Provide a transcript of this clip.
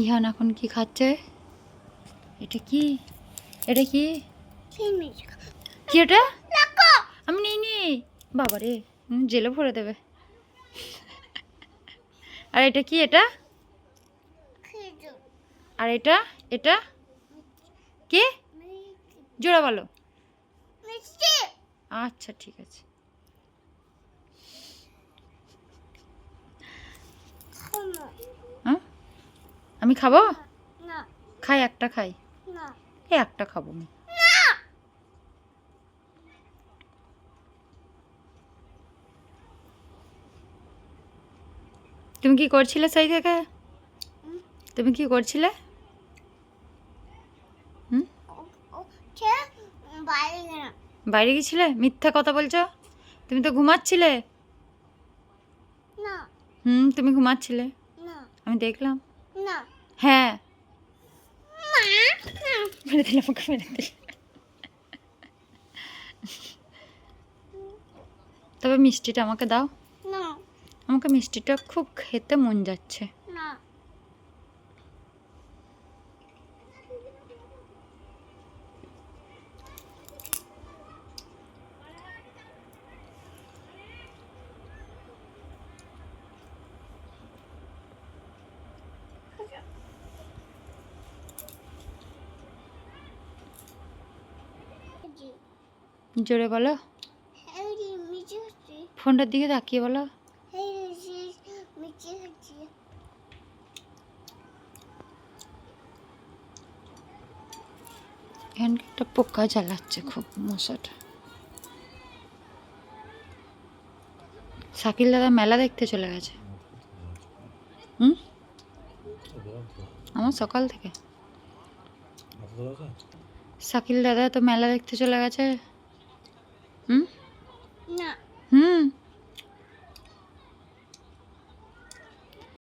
ইহান এখন কি খাচ্ছে? এটা কি? এটা কি? কি এটা? আমি নিই নি বাবা রে জেলে ভরে দেবে। আর এটা কি এটা? আর এটা? এটা? কে? জোড়া বলো। আচ্ছা ঠিক আছে হ্যাঁ আমি খাব? খাই একটা খাই। এই একটা খাব আমি। তুমি কি করছিলে সেই থেকে? তুমি কি করছিলে? বাইরে গেছিলে? মিথ্যা কথা বলছো? তুমি তো ঘুমাচ্ছিলে? হুম তুমি ঘুমাচ্ছিলে? আমি দেখলাম। হ্যাঁ। মেরে দিলাম ওকে মেরে দিলাম। তবে মিষ্টিটা আমাকে দাও। আমাকে মিষ্টিটা খুব খেতে মন যাচ্ছে। জোরে বলো। ফোনটার দিকে তাকিয়ে বলো। একটা পোকা জ্বালাচ্ছে খুব মশাটা। শাকিল দাদা মেলা দেখতে চলে গেছে। হুম? আমার সকাল থেকে। শাকিল দাদা তো মেলা দেখতে চলে গেছে। হুম হুম